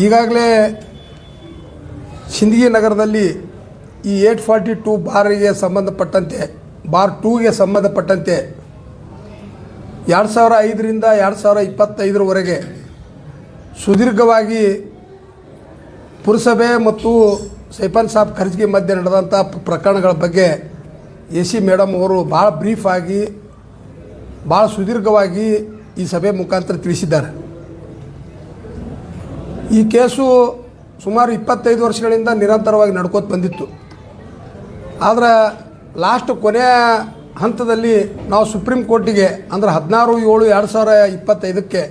ಈಗಾಗಲೇ ಸಿಂದಗಿ ನಗರದಲ್ಲಿ ಈ ಏಟ್ ಫಾರ್ಟಿ ಟೂ ಬಾರಿಗೆ ಸಂಬಂಧಪಟ್ಟಂತೆ, ಬಾರ್ ಟೂಗೆ ಸಂಬಂಧಪಟ್ಟಂತೆ ಎರಡು ಸಾವಿರ ಐದರಿಂದ ಎರಡು ಸಾವಿರ ಇಪ್ಪತ್ತೈದರವರೆಗೆ ಸುದೀರ್ಘವಾಗಿ ಪುರಸಭೆ ಮತ್ತು ಸೈಪನ್ ಸಾಬ್ ಖರ್ಜಿಗೆ ಮಧ್ಯೆ ನಡೆದಂಥ ಪ್ರಕರಣಗಳ ಬಗ್ಗೆ ಎ ಸಿ ಮೇಡಮ್ ಅವರು ಭಾಳ ಬ್ರೀಫ್ ಆಗಿ ಭಾಳ ಸುದೀರ್ಘವಾಗಿ ಈ ಸಭೆ ಮುಖಾಂತರ ತಿಳಿಸಿದ್ದಾರೆ. ಈ ಕೇಸು ಸುಮಾರು ಇಪ್ಪತ್ತೈದು ವರ್ಷಗಳಿಂದ ನಿರಂತರವಾಗಿ ನಡ್ಕೋತ ಬಂದಿತ್ತು. ಆದರೆ ಲಾಸ್ಟ್ ಕೊನೆಯ ಹಂತದಲ್ಲಿ ನಾವು ಸುಪ್ರೀಂ ಕೋರ್ಟಿಗೆ ಅಂದರೆ ಹದಿನಾರು ಏಳು ಎರಡು ಸಾವಿರ ಇಪ್ಪತ್ತೈದಕ್ಕೆ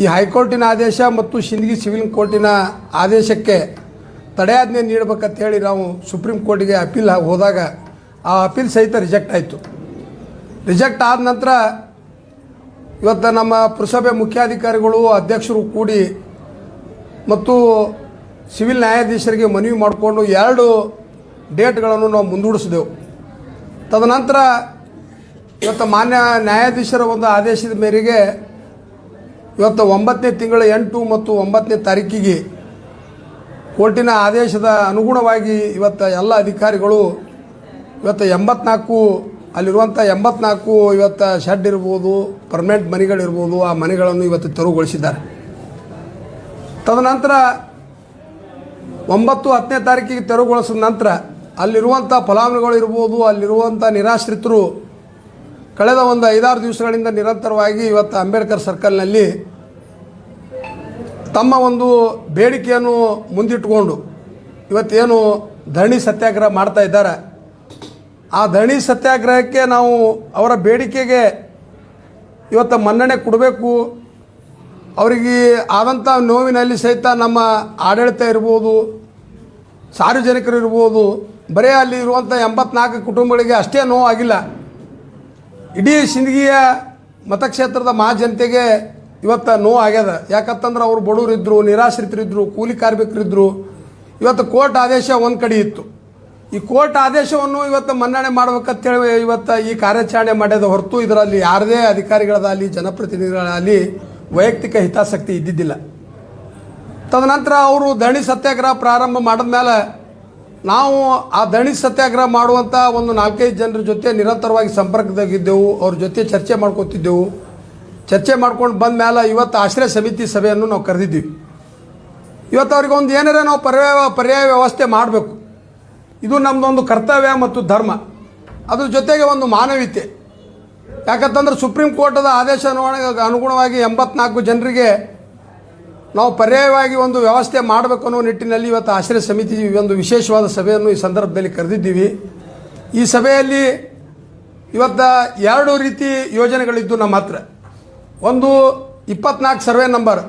ಈ ಹೈಕೋರ್ಟಿನ ಆದೇಶ ಮತ್ತು ಸಿಂದಗಿ ಸಿವಿಲ್ ಕೋರ್ಟಿನ ಆದೇಶಕ್ಕೆ ತಡೆಯಾಜ್ಞೆ ನೀಡಬೇಕಂತ ಹೇಳಿ ನಾವು ಸುಪ್ರೀಂ ಕೋರ್ಟಿಗೆ ಅಪೀಲ್ ಹೋದಾಗ ಆ ಅಪೀಲ್ ಸಹಿತ ರಿಜೆಕ್ಟ್ ಆಯಿತು. ರಿಜೆಕ್ಟ್ ಆದ ನಂತರ ಇವತ್ತು ನಮ್ಮ ಪುರಸಭೆ ಮುಖ್ಯಾಧಿಕಾರಿಗಳು, ಅಧ್ಯಕ್ಷರು ಕೂಡಿ ಮತ್ತು ಸಿವಿಲ್ ನ್ಯಾಯಾಧೀಶರಿಗೆ ಮನವಿ ಮಾಡಿಕೊಂಡು ಎರಡು ಡೇಟ್ಗಳನ್ನು ನಾವು ಮುಂದೂಡಿಸಿದೆವು. ತದನಂತರ ಇವತ್ತು ಮಾನ್ಯ ನ್ಯಾಯಾಧೀಶರ ಒಂದು ಆದೇಶದ ಮೇರೆಗೆ ಇವತ್ತು ಒಂಬತ್ತನೇ ತಿಂಗಳ ಎಂಟು ಮತ್ತು ಒಂಬತ್ತನೇ ತಾರೀಕಿಗೆ ಕೋರ್ಟಿನ ಆದೇಶದ ಅನುಗುಣವಾಗಿ ಇವತ್ತು ಎಲ್ಲ ಅಧಿಕಾರಿಗಳು ಇವತ್ತು ಎಂಬತ್ನಾಲ್ಕು ಅಲ್ಲಿರುವಂಥ ಎಂಬತ್ನಾಲ್ಕು ಇವತ್ತು ಶೆಡ್ ಇರ್ಬೋದು, ಪರ್ಮನೆಂಟ್ ಮನೆಗಳಿರ್ಬೋದು, ಆ ಮನೆಗಳನ್ನು ಇವತ್ತು ತೆರವುಗೊಳಿಸಿದ್ದಾರೆ. ತದನಂತರ ಒಂಬತ್ತು ಹತ್ತನೇ ತಾರೀಕಿಗೆ ತೆರವುಗೊಳಿಸಿದ ನಂತರ ಅಲ್ಲಿರುವಂಥ ಫಲಾನುಭವಿಗಳು ಇರ್ಬೋದು ಅಲ್ಲಿರುವಂಥ ನಿರಾಶ್ರಿತರು ಕಳೆದ ಒಂದು ಐದಾರು ದಿವಸಗಳಿಂದ ನಿರಂತರವಾಗಿ ಇವತ್ತು ಅಂಬೇಡ್ಕರ್ ಸರ್ಕಲ್ನಲ್ಲಿ ತಮ್ಮ ಒಂದು ಬೇಡಿಕೆಯನ್ನು ಮುಂದಿಟ್ಟುಕೊಂಡು ಇವತ್ತೇನು ಧರಣಿ ಸತ್ಯಾಗ್ರಹ ಮಾಡ್ತಾ ಇದ್ದಾರೆ. ಆ ಧರಣಿ ಸತ್ಯಾಗ್ರಹಕ್ಕೆ ನಾವು ಅವರ ಬೇಡಿಕೆಗೆ ಇವತ್ತು ಮನ್ನಣೆ ಕೊಡಬೇಕು. ಅವರಿಗೆ ಆದಂಥ ನೋವಿನಲ್ಲಿ ಸಹಿತ ನಮ್ಮ ಆಡಳಿತ ಇರ್ಬೋದು, ಸಾರ್ವಜನಿಕರು ಇರ್ಬೋದು, ಬರೀ ಅಲ್ಲಿ ಇರುವಂಥ ಎಂಬತ್ನಾಲ್ಕು ಕುಟುಂಬಗಳಿಗೆ ಅಷ್ಟೇ ನೋವಾಗಿಲ್ಲ. ಇಡೀ ಸಿಂದಗಿಯ ಮತಕ್ಷೇತ್ರದ ಮಹಾಜನತೆಗೆ ಇವತ್ತು ನೋವು ಆಗ್ಯದ ಯಾಕಂತಂದ್ರೆ ಅವರು ಬಡವರಿದ್ದರು ನಿರಾಶ್ರಿತರಿದ್ದರು ಕೂಲಿ ಕಾರ್ಮಿಕರಿದ್ದರು ಇವತ್ತು ಕೋರ್ಟ್ ಆದೇಶ ಒಂದು ಕಡೆ ಇತ್ತು. ಈ ಕೋರ್ಟ್ ಆದೇಶವನ್ನು ಇವತ್ತು ಮನ್ನಣೆ ಮಾಡ್ಬೇಕಂತೇಳಿ ಇವತ್ತು ಈ ಕಾರ್ಯಾಚರಣೆ ಮಾಡ್ಯದ ಹೊರತು ಇದರಲ್ಲಿ ಯಾರದೇ ಅಧಿಕಾರಿಗಳದಾಗಲಿ ಜನಪ್ರತಿನಿಧಿಗಳಾಗಲಿ ವೈಯಕ್ತಿಕ ಹಿತಾಸಕ್ತಿ ಇದ್ದಿದ್ದಿಲ್ಲ. ತದನಂತರ ಅವರು ದಣಿ ಸತ್ಯಾಗ್ರಹ ಪ್ರಾರಂಭ ಮಾಡಿದ ಮೇಲೆ ನಾವು ಆ ದಣಿ ಸತ್ಯಾಗ್ರಹ ಮಾಡುವಂಥ ಒಂದು ನಾಲ್ಕೈದು ಜನರ ಜೊತೆ ನಿರಂತರವಾಗಿ ಸಂಪರ್ಕದಾಗಿದ್ದೆವು, ಅವ್ರ ಜೊತೆ ಚರ್ಚೆ ಮಾಡ್ಕೊತಿದ್ದೆವು. ಚರ್ಚೆ ಮಾಡ್ಕೊಂಡು ಬಂದ ಮೇಲೆ ಇವತ್ತು ಆಶ್ರಯ ಸಮಿತಿ ಸಭೆಯನ್ನು ನಾವು ಕರೆದಿದ್ದೀವಿ. ಇವತ್ತು ಅವ್ರಿಗೆ ಒಂದು ಏನಾರ ನಾವು ಪರ್ಯಾಯ ಪರ್ಯಾಯ ವ್ಯವಸ್ಥೆ ಮಾಡಬೇಕು. ಇದು ನಮ್ಮದೊಂದು ಕರ್ತವ್ಯ ಮತ್ತು ಧರ್ಮ. ಅದ್ರ ಜೊತೆಗೆ ಒಂದು ಮಾನವೀಯತೆ. ಯಾಕಂತಂದ್ರೆ ಸುಪ್ರೀಂ ಕೋರ್ಟದ ಆದೇಶ ಅನುಗುಣ- ಅನುಗುಣವಾಗಿ ಎಂಬತ್ನಾಲ್ಕು ಜನರಿಗೆ ನಾವು ಪರ್ಯಾಯವಾಗಿ ಒಂದು ವ್ಯವಸ್ಥೆ ಮಾಡಬೇಕು ಅನ್ನೋ ನಿಟ್ಟಿನಲ್ಲಿ ಇವತ್ತು ಆಶ್ರಯ ಸಮಿತಿ ಒಂದು ವಿಶೇಷವಾದ ಸಭೆಯನ್ನು ಈ ಸಂದರ್ಭದಲ್ಲಿ ಕರೆದಿದ್ದೀವಿ. ಈ ಸಭೆಯಲ್ಲಿ ಇವತ್ತು ಎರಡು ರೀತಿ ಯೋಜನೆಗಳಿದ್ದು ನಮ್ಮ ಹತ್ರ. ಒಂದು ಇಪ್ಪತ್ನಾಲ್ಕು ಸರ್ವೆ ನಂಬರ್.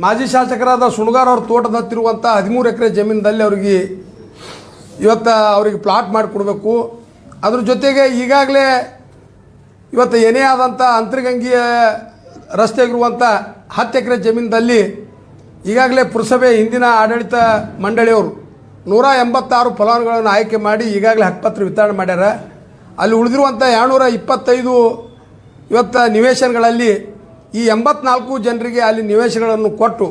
ಮಾಜಿ ಶಾಸಕರಾದ ಸುಣಗಾರ್ ಅವ್ರ ತೋಟದ ಹತ್ತಿರುವಂಥ ಹದಿಮೂರು ಎಕರೆ ಜಮೀನಿನಲ್ಲಿ ಅವ್ರಿಗೆ ಇವತ್ತು ಅವ್ರಿಗೆ ಪ್ಲಾಟ್ ಮಾಡಿಕೊಡ್ಬೇಕು. ಅದ್ರ ಜೊತೆಗೆ ಈಗಾಗಲೇ ಇವತ್ತು ಏನೇ ಆದಂಥ ಅಂತರ್ಗಂಗೆಯ ರಸ್ತೆಗಿರುವಂಥ ಹತ್ತು ಎಕರೆ ಜಮೀನದಲ್ಲಿ ಈಗಾಗಲೇ ಪುರಸಭೆ ಹಿಂದಿನ ಆಡಳಿತ ಮಂಡಳಿಯವರು ನೂರ ಎಂಬತ್ತಾರು ಫಲಾನುಗಳನ್ನು ಆಯ್ಕೆ ಮಾಡಿ ಈಗಾಗಲೇ ಹಕ್ಕುಪತ್ರ ವಿತರಣೆ ಮಾಡ್ಯಾರ. ಅಲ್ಲಿ ಉಳಿದಿರುವಂಥ ಎರಡುನೂರ ಇಪ್ಪತ್ತೈದು ಇವತ್ತು ನಿವೇಶನಗಳಲ್ಲಿ ಈ ಎಂಬತ್ನಾಲ್ಕು ಜನರಿಗೆ ಅಲ್ಲಿ ನಿವೇಶನಗಳನ್ನು ಕೊಟ್ಟು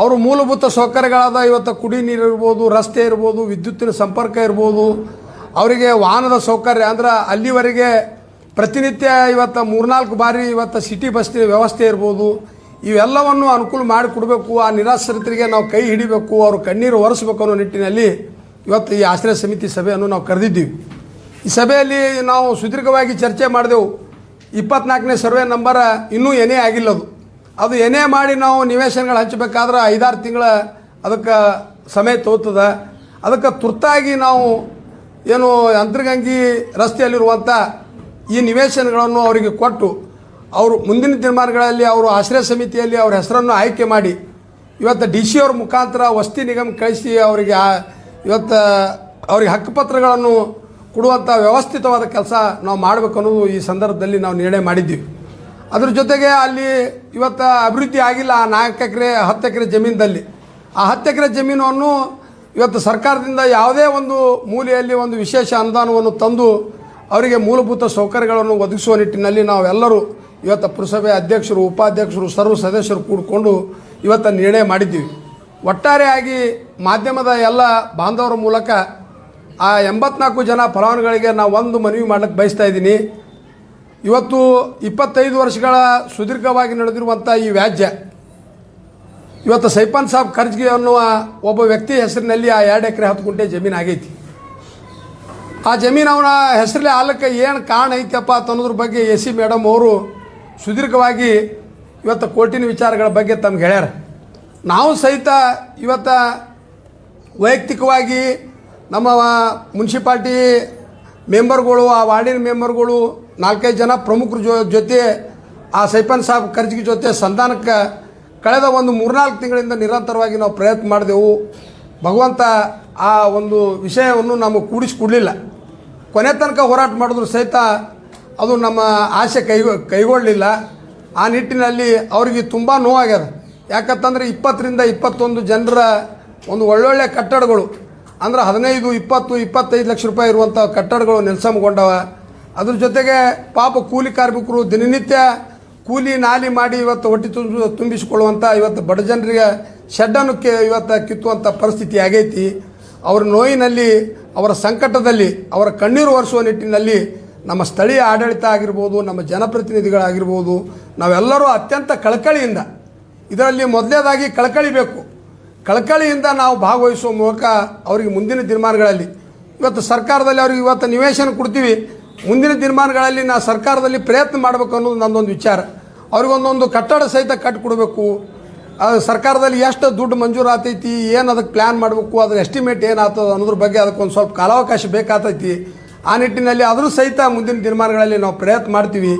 ಅವರು ಮೂಲಭೂತ ಸೌಕರ್ಯಗಳಾದ ಇವತ್ತು ಕುಡಿ ನೀರು ಇರ್ಬೋದು, ರಸ್ತೆ ಇರ್ಬೋದು, ವಿದ್ಯುತ್ತಿನ ಸಂಪರ್ಕ ಇರ್ಬೋದು, ಅವರಿಗೆ ವಾಹನದ ಸೌಕರ್ಯ ಅಂದ್ರೆ ಅಲ್ಲಿವರೆಗೆ ಪ್ರತಿನಿತ್ಯ ಇವತ್ತು ಮೂರ್ನಾಲ್ಕು ಬಾರಿ ಇವತ್ತು ಸಿಟಿ ಬಸ್ ವ್ಯವಸ್ಥೆ ಇರ್ಬೋದು. ಇವೆಲ್ಲವನ್ನು ಅನುಕೂಲ ಮಾಡಿಕೊಡ್ಬೇಕು ಆ ನಿರಾಶ್ರಿತರಿಗೆ ನಾವು ಕೈ ಹಿಡಿಬೇಕು, ಅವರು ಕಣ್ಣೀರು ಒರೆಸ್ಬೇಕು ಅನ್ನೋ ನಿಟ್ಟಿನಲ್ಲಿ ಇವತ್ತು ಈ ಆಶ್ರಯ ಸಮಿತಿ ಸಭೆಯನ್ನು ನಾವು ಕರೆದಿದ್ದೀವಿ. ಈ ಸಭೆಯಲ್ಲಿ ನಾವು ಸುದೀರ್ಘವಾಗಿ ಚರ್ಚೆ ಮಾಡಿದೆವು. ಇಪ್ಪತ್ನಾಲ್ಕನೇ ಸರ್ವೆ ನಂಬರ ಇನ್ನೂ ಎನೆ ಆಗಿಲ್ಲ ಅದು. ಏನೇ ಮಾಡಿ ನಾವು ನಿವೇಶನಗಳು ಹಂಚಬೇಕಾದ್ರೆ ಐದಾರು ತಿಂಗಳ ಅದಕ್ಕೆ ಸಮಯ ತೋತದ ಅದಕ್ಕೆ ತುರ್ತಾಗಿ ನಾವು ಏನು ಅಂತರ್ಗಂಗಿ ರಸ್ತೆಯಲ್ಲಿರುವಂಥ ಈ ನಿವೇಶನಗಳನ್ನು ಅವರಿಗೆ ಕೊಟ್ಟು ಅವರು ಮುಂದಿನ ದಿನಮಾನಗಳಲ್ಲಿ ಅವರು ಆಶ್ರಯ ಸಮಿತಿಯಲ್ಲಿ ಅವ್ರ ಹೆಸರನ್ನು ಆಯ್ಕೆ ಮಾಡಿ ಇವತ್ತು ಡಿ ಸಿ ಅವ್ರ ಮುಖಾಂತರ ವಸತಿ ನಿಗಮ ಕಳಿಸಿ ಅವರಿಗೆ ಇವತ್ತು ಅವ್ರಿಗೆ ಹಕ್ಕುಪತ್ರಗಳನ್ನು ಕೊಡುವಂಥ ವ್ಯವಸ್ಥಿತವಾದ ಕೆಲಸ ನಾವು ಮಾಡಬೇಕು ಅನ್ನೋದು ಈ ಸಂದರ್ಭದಲ್ಲಿ ನಾವು ನಿರ್ಣಯ ಮಾಡಿದ್ದೀವಿ. ಅದ್ರ ಜೊತೆಗೆ ಅಲ್ಲಿ ಇವತ್ತು ಅಭಿವೃದ್ಧಿ ಆಗಿಲ್ಲ ಆ ನಾಲ್ಕು ಎಕರೆ, ಹತ್ತು ಎಕರೆ ಜಮೀನಲ್ಲಿ ಆ ಹತ್ತು ಎಕರೆ ಜಮೀನನ್ನು ಇವತ್ತು ಸರ್ಕಾರದಿಂದ ಯಾವುದೇ ಒಂದು ಮೂಲೆಯಲ್ಲಿ ಒಂದು ವಿಶೇಷ ಅನುದಾನವನ್ನು ತಂದು ಅವರಿಗೆ ಮೂಲಭೂತ ಸೌಕರ್ಯಗಳನ್ನು ಒದಗಿಸುವ ನಿಟ್ಟಿನಲ್ಲಿ ನಾವೆಲ್ಲರೂ ಇವತ್ತು ಪುರಸಭೆ ಅಧ್ಯಕ್ಷರು, ಉಪಾಧ್ಯಕ್ಷರು, ಸರ್ವ ಸದಸ್ಯರು ಕೂಡಿಕೊಂಡು ಇವತ್ತು ನಿರ್ಣಯ ಮಾಡಿದ್ದೀವಿ. ಒಟ್ಟಾರೆಯಾಗಿ ಮಾಧ್ಯಮದ ಎಲ್ಲ ಬಾಂಧವರ ಮೂಲಕ ಆ ಎಂಬತ್ನಾಲ್ಕು ಜನ ಫಲಾನುಭವಿಗಳಿಗೆ ನಾವು ಒಂದು ಮನವಿ ಮಾಡಲಿಕ್ಕೆ ಬಯಸ್ತಾ ಇದ್ದೀನಿ. ಇವತ್ತು ಇಪ್ಪತ್ತೈದು ವರ್ಷಗಳ ಸುದೀರ್ಘವಾಗಿ ನಡೆದಿರುವಂಥ ಈ ವ್ಯಾಜ್ಯ, ಇವತ್ತು ಸೈಪನ್ ಸಾಬ್ ಖರ್ಜ್ಗೆ ಅನ್ನುವ ಒಬ್ಬ ವ್ಯಕ್ತಿ ಹೆಸರಿನಲ್ಲಿ ಆ ಎರಡು ಎಕರೆ ಹತ್ತು ಗುಂಟೆ ಜಮೀನು ಆಗೈತಿ. ಆ ಜಮೀನು ಅವನ ಹೆಸರಲ್ಲಿ ಆಲಕ್ಕೆ ಏನು ಕಾರಣ ಐತಪ್ಪ ಅನ್ನೋದ್ರ ಬಗ್ಗೆ ಎ ಸಿ ಮೇಡಮ್ ಅವರು ಸುದೀರ್ಘವಾಗಿ ಇವತ್ತು ಕೋರ್ಟಿನ ವಿಚಾರಗಳ ಬಗ್ಗೆ ತಮ್ಗೆ ಹೇಳ್ಯಾರ. ನಾವು ಸಹಿತ ಇವತ್ತು ವೈಯಕ್ತಿಕವಾಗಿ ನಮ್ಮ ಮುನ್ಸಿಪಾಲ್ಟಿ ಮೆಂಬರ್ಗಳು, ಆ ವಾರ್ಡಿನ ಮೆಂಬರ್ಗಳು, ನಾಲ್ಕೈದು ಜನ ಪ್ರಮುಖರ ಜೊ ಜೊತೆ, ಆ ಸೈಪನ್ ಸಾಬ್ ಖರ್ಜಿಗೆ ಜೊತೆ ಸಂಧಾನಕ್ಕೆ ಕಳೆದ ಒಂದು ಮೂರ್ನಾಲ್ಕು ತಿಂಗಳಿಂದ ನಿರಂತರವಾಗಿ ನಾವು ಪ್ರಯತ್ನ ಮಾಡಿದೆವು. ಭಗವಂತ ಆ ಒಂದು ವಿಷಯವನ್ನು ನಮಗೆ ಕೂಡಿಸಿಕೊಡಲಿಲ್ಲ. ಕೊನೆ ತನಕ ಹೋರಾಟ ಮಾಡಿದ್ರು ಸಹಿತ ಅದು ನಮ್ಮ ಆಸೆ ಕೈ, ಕೈಗೊಳ್ಳಲಿಲ್ಲ. ಆ ನಿಟ್ಟಿನಲ್ಲಿ ಅವರಿಗೆ ತುಂಬ ನೋವಾಗ್ಯದ. ಯಾಕಂತಂದರೆ ಇಪ್ಪತ್ತರಿಂದ ಇಪ್ಪತ್ತೊಂದು ಜನರ ಒಂದು ಒಳ್ಳೊಳ್ಳೆ ಕಟ್ಟಡಗಳು, ಅಂದ್ರೆ ಹದಿನೈದು, ಇಪ್ಪತ್ತು, ಇಪ್ಪತ್ತೈದು ಲಕ್ಷ ರೂಪಾಯಿ ಇರುವಂಥ ಕಟ್ಟಡಗಳು ನೆಲಸಮಗೊಂಡವ. ಅದ್ರ ಜೊತೆಗೆ ಪಾಪ ಕೂಲಿ ಕಾರ್ಮಿಕರು ದಿನನಿತ್ಯ ಕೂಲಿ ನಾಲಿ ಮಾಡಿ ಇವತ್ತು ಹೊಟ್ಟೆ ತುಂಬ ತುಂಬಿಸಿಕೊಳ್ಳುವಂಥ ಇವತ್ತು ಬಡ ಜನರಿಗೆ ಶೆಡ್ಡನ್ನು ಕೆ ಇವತ್ತು ಕಿತ್ತುವಂಥ ಪರಿಸ್ಥಿತಿ ಆಗೈತಿ. ಅವರ ನೋಯಿನಲ್ಲಿ, ಅವರ ಸಂಕಟದಲ್ಲಿ, ಅವರ ಕಣ್ಣೀರು ಒರೆಸುವ ನಿಟ್ಟಿನಲ್ಲಿ ನಮ್ಮ ಸ್ಥಳೀಯ ಆಡಳಿತ ಆಗಿರ್ಬೋದು, ನಮ್ಮ ಜನಪ್ರತಿನಿಧಿಗಳಾಗಿರ್ಬೋದು, ನಾವೆಲ್ಲರೂ ಅತ್ಯಂತ ಕಳಕಳಿಯಿಂದ, ಇದರಲ್ಲಿ ಮೊದಲನೇದಾಗಿ ಕಳಕಳಿ ಬೇಕು. ಕಳಕಳಿಯಿಂದ ನಾವು ಭಾಗವಹಿಸುವ ಮೂಲಕ ಅವರಿಗೆ ಮುಂದಿನ ದಿನಮಾನಗಳಲ್ಲಿ ಇವತ್ತು ಸರ್ಕಾರದಲ್ಲಿ ಅವ್ರಿಗೆ ಇವತ್ತು ನಿವೇಶನ ಕೊಡ್ತೀವಿ. ಮುಂದಿನ ದಿನಮಾನಗಳಲ್ಲಿ ನಾ ಸರ್ಕಾರದಲ್ಲಿ ಪ್ರಯತ್ನ ಮಾಡಬೇಕು ಅನ್ನೋದು ನನ್ನೊಂದು ವಿಚಾರ. ಅವ್ರಿಗೊಂದೊಂದು ಕಟ್ಟಡ ಸಹಿತ ಕಟ್ಟಿಕೊಡ್ಬೇಕು ಸರ್ಕಾರದಲ್ಲಿ ಎಷ್ಟು ದುಡ್ಡು ಮಂಜೂರಾತೈತಿ ಏನು ಅದಕ್ಕೆ ಪ್ಲ್ಯಾನ್ ಮಾಡಬೇಕು, ಅದ್ರ ಎಸ್ಟಿಮೇಟ್ ಏನಾಗ್ತದೆ ಅನ್ನೋದ್ರ ಬಗ್ಗೆ ಅದಕ್ಕೊಂದು ಸ್ವಲ್ಪ ಕಾಲಾವಕಾಶ ಬೇಕಾತೈತಿ ಆ ನಿಟ್ಟಿನಲ್ಲಿ ಅದರೂ ಸಹಿತ ಮುಂದಿನ ದಿನಮಾನಗಳಲ್ಲಿ ನಾವು ಪ್ರಯತ್ನ ಮಾಡ್ತೀವಿ.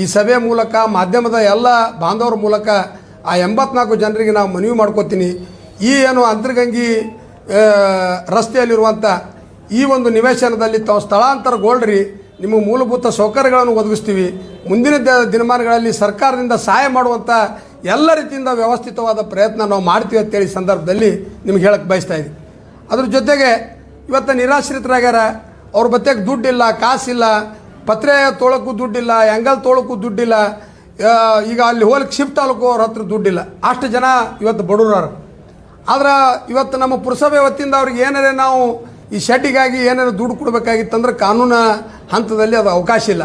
ಈ ಸಭೆ ಮೂಲಕ, ಮಾಧ್ಯಮದ ಎಲ್ಲ ಬಾಂಧವರ ಮೂಲಕ ಆ ಎಂಬತ್ನಾಲ್ಕು ಜನರಿಗೆ ನಾವು ಮನವಿ ಮಾಡ್ಕೋತೀನಿ. ಈ ಏನು ಅಂತರ್ಗಂಗಿ ರಸ್ತೆಯಲ್ಲಿರುವಂಥ ಈ ಒಂದು ನಿವೇಶನದಲ್ಲಿ ತಾವು ಸ್ಥಳಾಂತರಗೊಳ್ಳ್ರಿ ನಿಮ್ಮ ಮೂಲಭೂತ ಸೌಕರ್ಯಗಳನ್ನು ಒದಗಿಸ್ತೀವಿ. ಮುಂದಿನ ದಿನಮಾನಗಳಲ್ಲಿ ಸರ್ಕಾರದಿಂದ ಸಹಾಯ ಮಾಡುವಂಥ ಎಲ್ಲ ರೀತಿಯಿಂದ ವ್ಯವಸ್ಥಿತವಾದ ಪ್ರಯತ್ನ ನಾವು ಮಾಡ್ತೀವಿ ಅಂತೇಳಿ ಸಂದರ್ಭದಲ್ಲಿ ನಿಮ್ಗೆ ಹೇಳಕ್ಕೆ ಬಯಸ್ತಾ ಇದ್ದೀವಿ ಅದ್ರ ಜೊತೆಗೆ ಇವತ್ತು ನಿರಾಶ್ರಿತರಾಗ್ಯಾರ, ಅವ್ರ ಬತ್ತೆಗೆ ದುಡ್ಡಿಲ್ಲ, ಕಾಸಿಲ್ಲ, ಪತ್ರೆ ತೊಳಕ್ಕೂ ದುಡ್ಡಿಲ್ಲ ಎಂಗಲ್ ತೊಳಕ್ಕೂ ದುಡ್ಡಿಲ್ಲ ಈಗ ಅಲ್ಲಿ ಹೋಲಿಕ್ಕೆ ಶಿಫ್ಟ್ ತಾಲೂಕು ಅವ್ರ ಹತ್ರ ದುಡ್ಡಿಲ್ಲ. ಅಷ್ಟು ಜನ ಇವತ್ತು ಬಡವ್ರವ್ರು. ಆದ್ರೆ ಇವತ್ತು ನಮ್ಮ ಪುರಸಭೆ ವತಿಯಿಂದ ಅವ್ರಿಗೆ ಏನಾರೇ ನಾವು ಈ ಶೆಡ್ಡಿಗಾಗಿ ಏನಾರು ದುಡ್ಡು ಕೊಡಬೇಕಾಗಿತ್ತಂದ್ರೆ ಕಾನೂನು ಹಂತದಲ್ಲಿ ಅದು ಅವಕಾಶ ಇಲ್ಲ.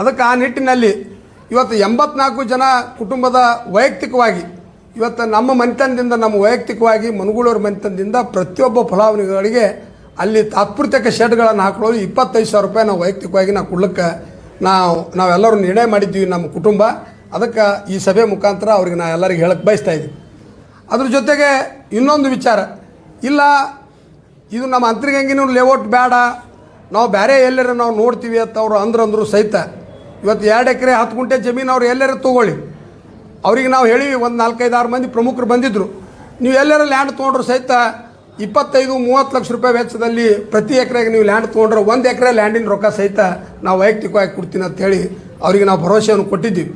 ಅದಕ್ಕೆ ಆ ನಿಟ್ಟಿನಲ್ಲಿ ಇವತ್ತು ಎಂಬತ್ನಾಲ್ಕು ಜನ ಕುಟುಂಬದ ವೈಯಕ್ತಿಕವಾಗಿ, ಇವತ್ತು ನಮ್ಮ ಮನೆತನದಿಂದ, ನಮ್ಮ ವೈಯಕ್ತಿಕವಾಗಿ, ಮನುಗೂಳೂರು ಮನೆತನದಿಂದ ಪ್ರತಿಯೊಬ್ಬ ಫಲಾನುಭವಿಗಳಿಗೆ ಅಲ್ಲಿ ತಾತ್ಪೂರ್ತಿಕ ಶೆಡ್ಗಳನ್ನು ಹಾಕೊಳ್ಳೋದು ಇಪ್ಪತ್ತೈದು ಸಾವಿರ ರೂಪಾಯಿ ನಾವು ವೈಯಕ್ತಿಕವಾಗಿ ನಾವು ಕೊಡ್ಲಿಕ್ಕೆ ನಾವು, ನಾವೆಲ್ಲರೂ ನಿರ್ಣಯ ಮಾಡಿದ್ದೀವಿ ನಮ್ಮ ಕುಟುಂಬ. ಅದಕ್ಕೆ ಈ ಸಭೆ ಮುಖಾಂತರ ಅವ್ರಿಗೆ ನಾ ಎಲ್ಲರಿಗೆ ಹೇಳಕ್ಕೆ ಬಯಸ್ತಾ ಇದ್ದೀವಿ ಅದ್ರ ಜೊತೆಗೆ ಇನ್ನೊಂದು ವಿಚಾರ, ಇಲ್ಲ ಇದು ನಮ್ಮ ಅಂತರ್ಗಂಗಿನೂ ಲೇಔಟ್ ಬೇಡ, ನಾವು ಬೇರೆ ಎಲ್ಲರ ನಾವು ನೋಡ್ತೀವಿ ಅಂತ ಅವರು ಅಂದ್ರು ಸಹಿತ ಇವತ್ತು ಎರಡು ಎಕರೆ ಹತ್ತು ಗುಂಟೆ ಜಮೀನು ಅವ್ರು ಎಲ್ಲರ ತೊಗೊಳ್ಳಿ. ಅವ್ರಿಗೆ ನಾವು ಹೇಳಿ ಒಂದು ನಾಲ್ಕೈದು ಆರು ಮಂದಿ ಪ್ರಮುಖರು ಬಂದಿದ್ದರು ನೀವು ಎಲ್ಲರ ಲ್ಯಾಂಡ್ ತೊಗೊಂಡ್ರು ಸಹಿತ ಇಪ್ಪತ್ತೈದು, ಮೂವತ್ತು ಲಕ್ಷ ರೂಪಾಯಿ ವೆಚ್ಚದಲ್ಲಿ ಪ್ರತಿ ಎಕರೆಗೆ ನೀವು ಲ್ಯಾಂಡ್ ತೊಗೊಂಡ್ರೆ ಒಂದು ಎಕರೆ ಲ್ಯಾಂಡಿನ ರೊಕ್ಕ ಸಹಿತ ನಾವು ವೈಯಕ್ತಿಕವಾಗಿ ಕೊಡ್ತೀನಿ ಅಂತ ಹೇಳಿ ಅವರಿಗೆ ನಾವು ಭರವಸೆಯನ್ನು ಕೊಟ್ಟಿದ್ದೀವಿ.